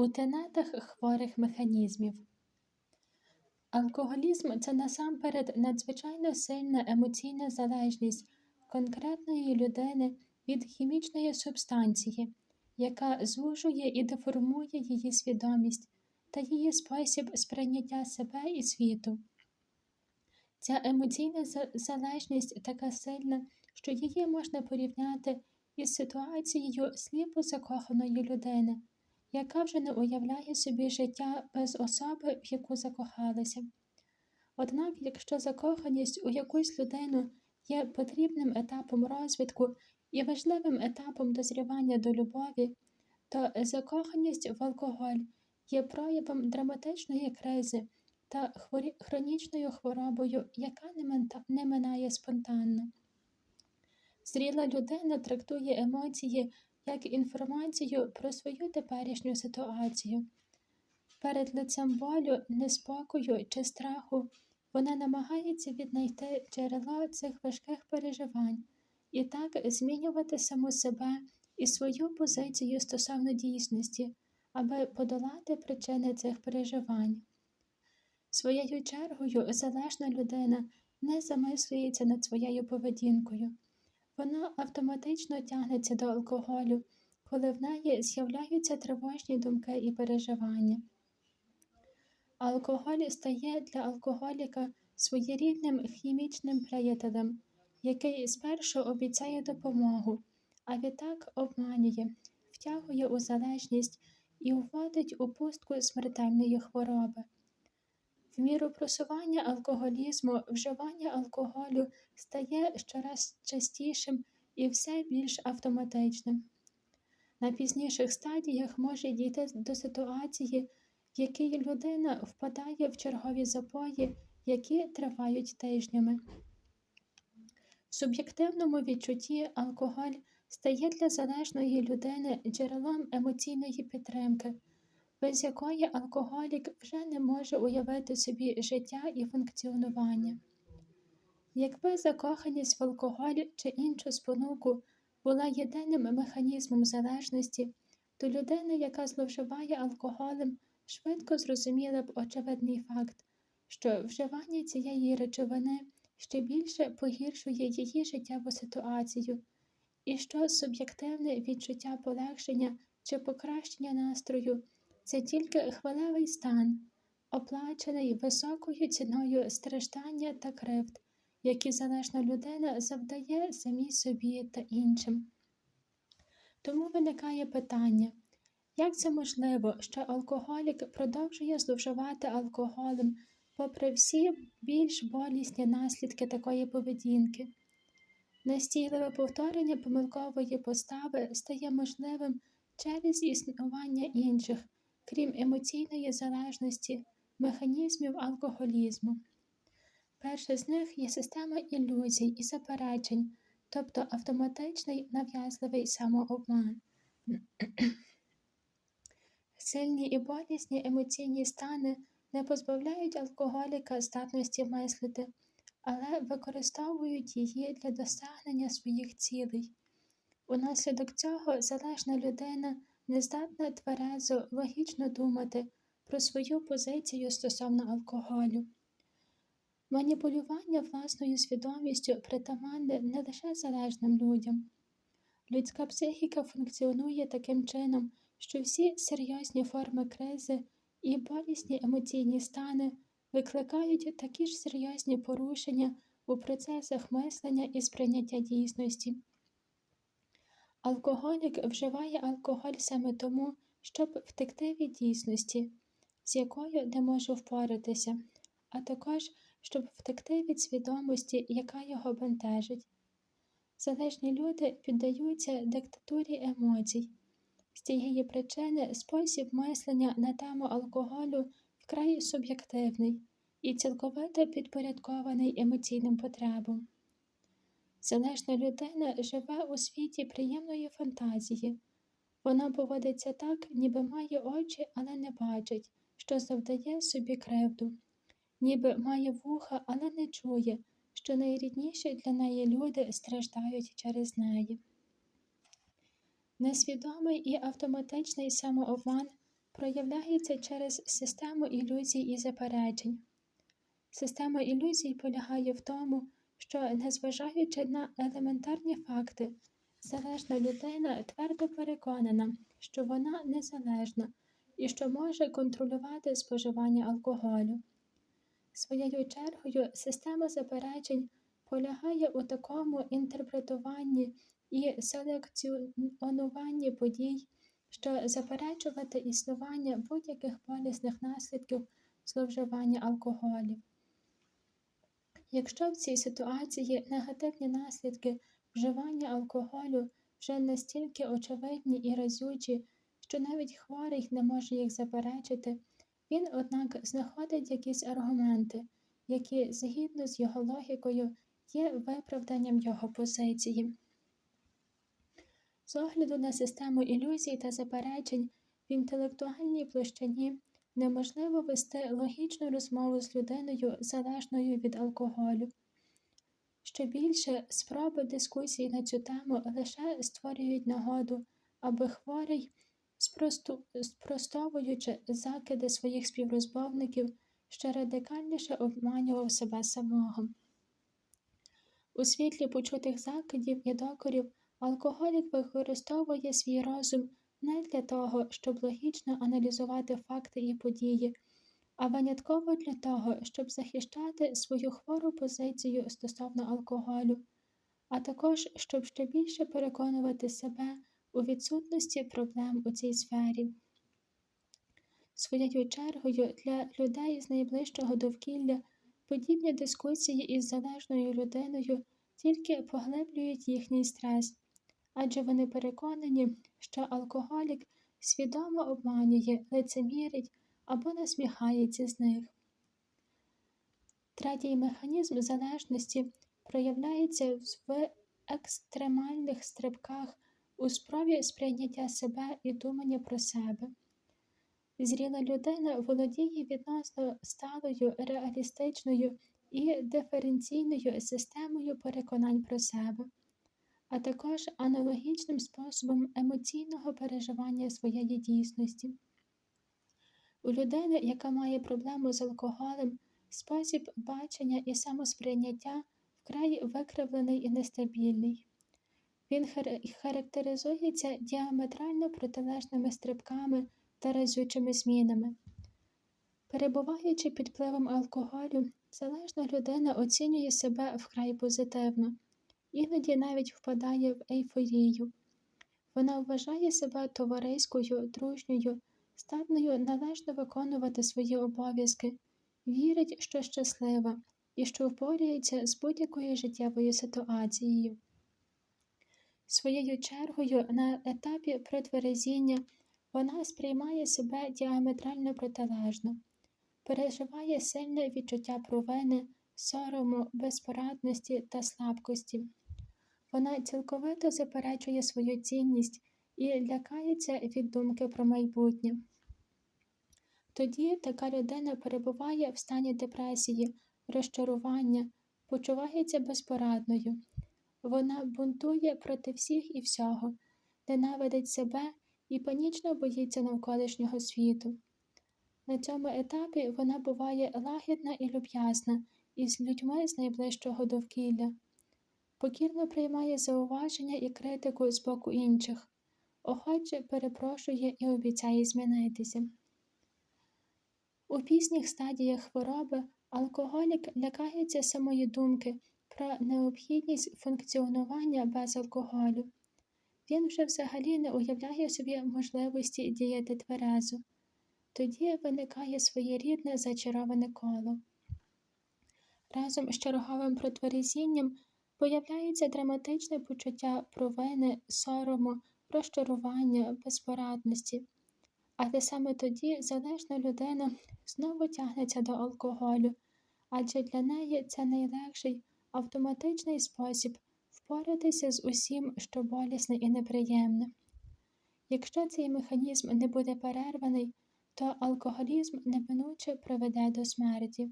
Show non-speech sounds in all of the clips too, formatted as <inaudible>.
у тенетах хворих механізмів. Алкоголізм це насамперед надзвичайно сильна емоційна залежність конкретної людини від хімічної субстанції, яка звужує і деформує її свідомість та її спосіб сприйняття себе і світу. Ця емоційна залежність така сильна, що її можна порівняти із ситуацією сліпо закоханої людини, яка вже не уявляє собі життя без особи, в яку закохалася. Однак, якщо закоханість у якусь людину є потрібним етапом розвитку і важливим етапом дозрівання до любові, то закоханість в алкоголь є проявом драматичної кризи та хронічною хворобою, яка не минає спонтанно. Зріла людина трактує емоції як інформацію про свою теперішню ситуацію. Перед лицем болю, неспокою чи страху вона намагається віднайти джерело цих важких переживань і так змінювати саму себе і свою позицію стосовно дійсності, аби подолати причини цих переживань. Своєю чергою залежна людина не замислюється над своєю поведінкою. Вона автоматично тягнеться до алкоголю, коли в неї з'являються тривожні думки і переживання. Алкоголь стає для алкоголіка своєрідним хімічним приятелем, який спершу обіцяє допомогу, а відтак обманює, втягує у залежність і вводить у пустку смертельної хвороби. В міру просування алкоголізму вживання алкоголю стає щораз частішим і все більш автоматичним. На пізніших стадіях може дійти до ситуації, в якій людина впадає в чергові запої, які тривають тижнями. В суб'єктивному відчутті алкоголь стає для залежної людини джерелом емоційної підтримки без якої алкоголік вже не може уявити собі життя і функціонування. Якби закоханість в алкоголь чи іншу спонуку була єдиним механізмом залежності, то людина, яка зловживає алкоголем, швидко зрозуміла б очевидний факт, що вживання цієї речовини ще більше погіршує її життєву ситуацію, і що суб'єктивне відчуття полегшення чи покращення настрою це тільки хвалевий стан, оплачений високою ціною страждання та кривд, які залежна людина завдає самій собі та іншим. Тому виникає питання, як це можливо, що алкоголік продовжує зловживати алкоголем, попри всі більш болісні наслідки такої поведінки? Настійливе повторення помилкової постави стає можливим через існування інших крім емоційної залежності, механізмів алкоголізму. Перше з них є система ілюзій і заперечень, тобто автоматичний нав'язливий самообман. <clears throat> Сильні і болісні емоційні стани не позбавляють алкоголіка здатності мислити, але використовують її для досягнення своїх цілей. Унаслідок цього залежна людина не здатна тверезо, логічно думати про свою позицію стосовно алкоголю. Маніпулювання власною свідомістю притаманне не лише залежним людям. Людська психіка функціонує таким чином, що всі серйозні форми кризи і болісні емоційні стани викликають такі ж серйозні порушення у процесах мислення і сприйняття дійсності. Алкоголік вживає алкоголь саме тому, щоб втекти від дійсності, з якою не може впоратися, а також щоб втекти від свідомості, яка його бентежить. Залежні люди піддаються диктатурі емоцій. З цієї причини спосіб мислення на тему алкоголю вкрай суб'єктивний і цілковито підпорядкований емоційним потребам. Залежна людина живе у світі приємної фантазії. Вона поводиться так, ніби має очі, але не бачить, що завдає собі кривду, ніби має вуха, але не чує, що найрідніші для неї люди страждають через неї. Несвідомий і автоматичний самообман проявляється через систему ілюзій і заперечень. Система ілюзій полягає в тому, що, незважаючи на елементарні факти, залежна людина твердо переконана, що вона незалежна і що може контролювати споживання алкоголю. Своєю чергою, система заперечень полягає у такому інтерпретуванні і селекціонуванні подій, що заперечувати існування будь-яких болісних наслідків зловживання алкоголю. Якщо в цій ситуації негативні наслідки вживання алкоголю вже настільки очевидні і разючі, що навіть хворий не може їх заперечити, він, однак, знаходить якісь аргументи, які, згідно з його логікою, є виправданням його позиції. З огляду на систему ілюзій та заперечень в інтелектуальній площині неможливо вести логічну розмову з людиною, залежною від алкоголю. Що більше спроби дискусії на цю тему лише створюють нагоду, аби хворий, спросту... спростовуючи закиди своїх співрозмовників, ще радикальніше обманював себе самого. У світлі почутих закидів і докорів алкоголік використовує свій розум не для того, щоб логічно аналізувати факти і події, а винятково для того, щоб захищати свою хвору позицію стосовно алкоголю, а також щоб ще більше переконувати себе у відсутності проблем у цій сфері. Своєю чергою для людей з найближчого довкілля подібні дискусії із залежною людиною тільки поглиблюють їхній стрес адже вони переконані, що алкоголік свідомо обманює, лицемірить або насміхається з них. Третій механізм залежності проявляється в екстремальних стрибках у спробі сприйняття себе і думання про себе. Зріла людина володіє відносно сталою, реалістичною і диференційною системою переконань про себе а також аналогічним способом емоційного переживання своєї дійсності. У людини, яка має проблему з алкоголем, спосіб бачення і самосприйняття вкрай викривлений і нестабільний. Він характеризується діаметрально протилежними стрибками та разючими змінами. Перебуваючи під впливом алкоголю, залежна людина оцінює себе вкрай позитивно іноді навіть впадає в ейфорію. Вона вважає себе товариською, дружньою, здатною належно виконувати свої обов'язки, вірить, що щаслива і що впоряється з будь-якою життєвою ситуацією. Своєю чергою, на етапі притверезіння вона сприймає себе діаметрально протилежно, переживає сильне відчуття провини, сорому, безпорадності та слабкості. Вона цілковито заперечує свою цінність і лякається від думки про майбутнє. Тоді така людина перебуває в стані депресії, розчарування, почувається безпорадною. Вона бунтує проти всіх і всього, ненавидить себе і панічно боїться навколишнього світу. На цьому етапі вона буває лагідна і люб'язна із людьми з найближчого довкілля покірно приймає зауваження і критику з боку інших, охоче перепрошує і обіцяє змінитися. У пізніх стадіях хвороби алкоголік лякається самої думки про необхідність функціонування без алкоголю. Він вже взагалі не уявляє собі можливості діяти тверезо. Тоді виникає своєрідне зачароване коло. Разом з черговим протверезінням Появляється драматичне почуття провини, сорому, розчарування, безпорадності. Але саме тоді залежна людина знову тягнеться до алкоголю, адже для неї це найлегший автоматичний спосіб впоратися з усім, що болісне і неприємне. Якщо цей механізм не буде перерваний, то алкоголізм неминуче приведе до смерті.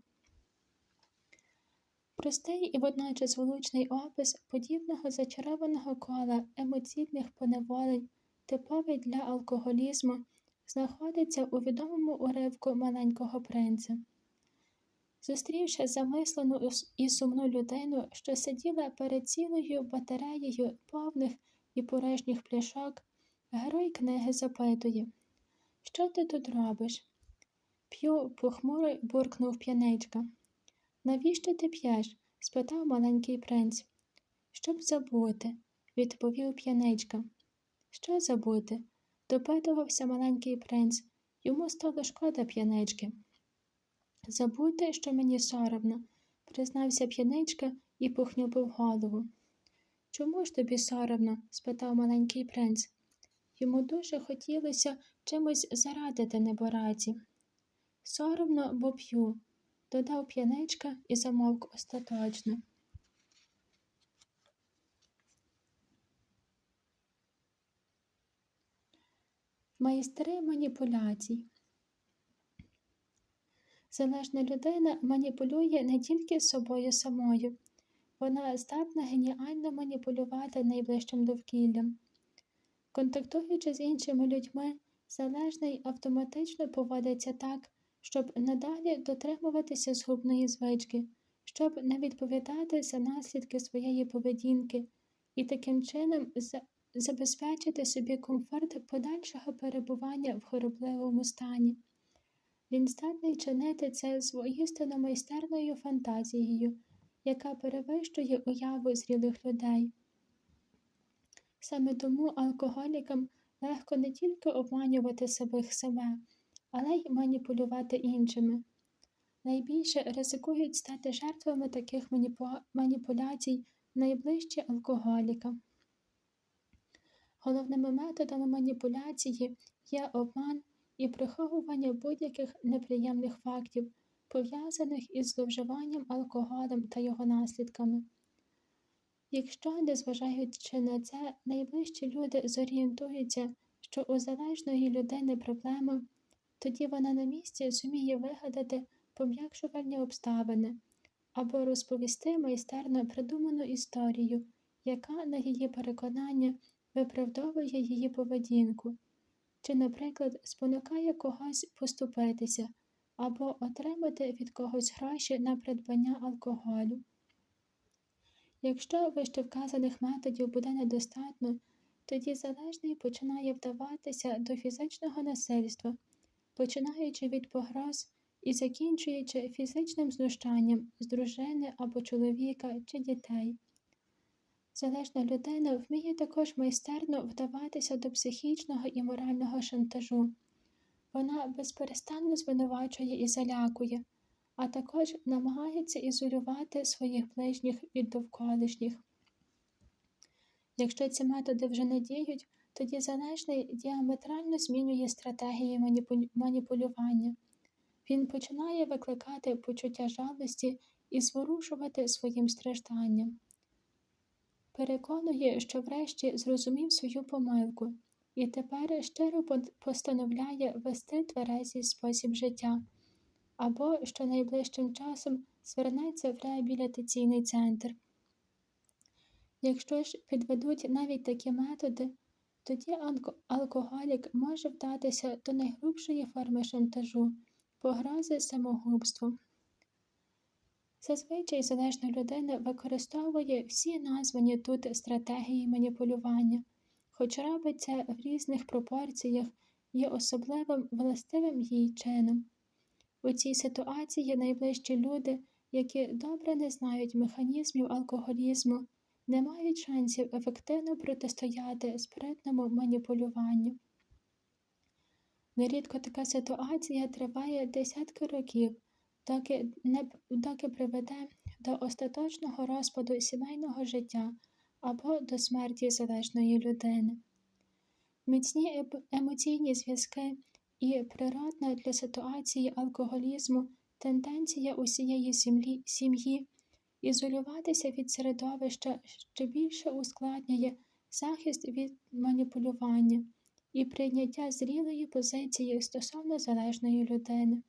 Простий і водночас влучний опис подібного зачарованого кола емоційних поневолень, типовий для алкоголізму, знаходиться у відомому уривку маленького принца. Зустрівши замислену і сумну людину, що сиділа перед цілою батареєю повних і порожніх пляшок, герой книги запитує, що ти тут робиш? П'ю, похмуро буркнув п'яничка. Навіщо ти п'єш? спитав маленький принц. Щоб забути, відповів п'яничка. Що забути? допитувався маленький принц. Йому стало шкода п'янички. Забути, що мені соромно, признався п'яничка і похнюпив голову. Чому ж тобі соромно? спитав маленький принц. Йому дуже хотілося чимось зарадити небораці. Соромно, бо п'ю, додав п'яничка і замовк остаточно. Майстри маніпуляцій. Залежна людина маніпулює не тільки собою самою, вона здатна геніально маніпулювати найближчим довкіллям. Контактуючи з іншими людьми, залежний автоматично поводиться так, щоб надалі дотримуватися згубної звички, щоб не відповідати за наслідки своєї поведінки і таким чином забезпечити собі комфорт подальшого перебування в хоробливому стані. Він здатний чинити це своїстину майстерною фантазією, яка перевищує уяву зрілих людей. Саме тому алкоголікам легко не тільки обманювати самих себе, але й маніпулювати іншими. Найбільше ризикують стати жертвами таких маніпуляцій найближчі алкоголікам. Головними методами маніпуляції є обман і приховування будь-яких неприємних фактів, пов'язаних із зловживанням алкоголем та його наслідками. Якщо, незважаючи на це, найближчі люди зорієнтуються, що у залежної людини проблема, тоді вона на місці зуміє вигадати пом'якшувальні обставини або розповісти майстерно придуману історію, яка, на її переконання, виправдовує її поведінку, чи, наприклад, спонукає когось поступитися або отримати від когось гроші на придбання алкоголю. Якщо вище вказаних методів буде недостатньо, тоді залежний починає вдаватися до фізичного насильства, починаючи від погроз і закінчуючи фізичним знущанням з дружини або чоловіка чи дітей. Залежна людина вміє також майстерно вдаватися до психічного і морального шантажу. Вона безперестанно звинувачує і залякує, а також намагається ізолювати своїх ближніх від довколишніх. Якщо ці методи вже не діють, тоді залежний діаметрально змінює стратегії маніпулювання. Він починає викликати почуття жалості і зворушувати своїм стражданням. Переконує, що врешті зрозумів свою помилку і тепер щиро постановляє вести тверезий спосіб життя, або що найближчим часом звернеться в реабілітаційний центр. Якщо ж підведуть навіть такі методи, тоді алкоголік може вдатися до найгрубшої форми шантажу, погрози самогубством. Зазвичай залежна людина використовує всі названі тут стратегії маніпулювання, хоч робить це в різних пропорціях і особливим властивим їй чином. У цій ситуації найближчі люди, які добре не знають механізмів алкоголізму, не мають шансів ефективно протистояти спритному маніпулюванню. Нерідко така ситуація триває десятки років, доки, не, доки приведе до остаточного розпаду сімейного життя або до смерті залежної людини. Міцні емоційні зв'язки і природна для ситуації алкоголізму тенденція усієї сім'ї ізолюватися від середовища ще більше ускладнює захист від маніпулювання і прийняття зрілої позиції стосовно залежної людини.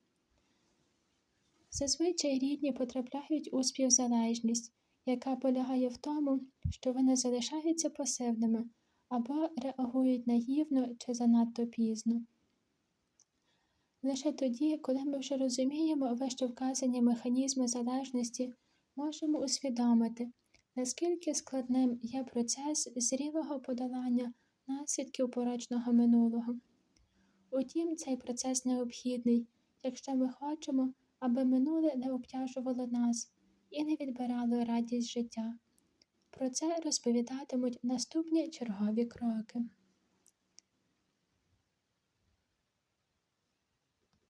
Зазвичай рідні потрапляють у співзалежність, яка полягає в тому, що вони залишаються пасивними або реагують наївно чи занадто пізно. Лише тоді, коли ми вже розуміємо вище вказані механізми залежності, можемо усвідомити, наскільки складним є процес зрілого подолання наслідків порочного минулого. Утім, цей процес необхідний, якщо ми хочемо, аби минуле не обтяжувало нас і не відбирало радість життя. Про це розповідатимуть наступні чергові кроки.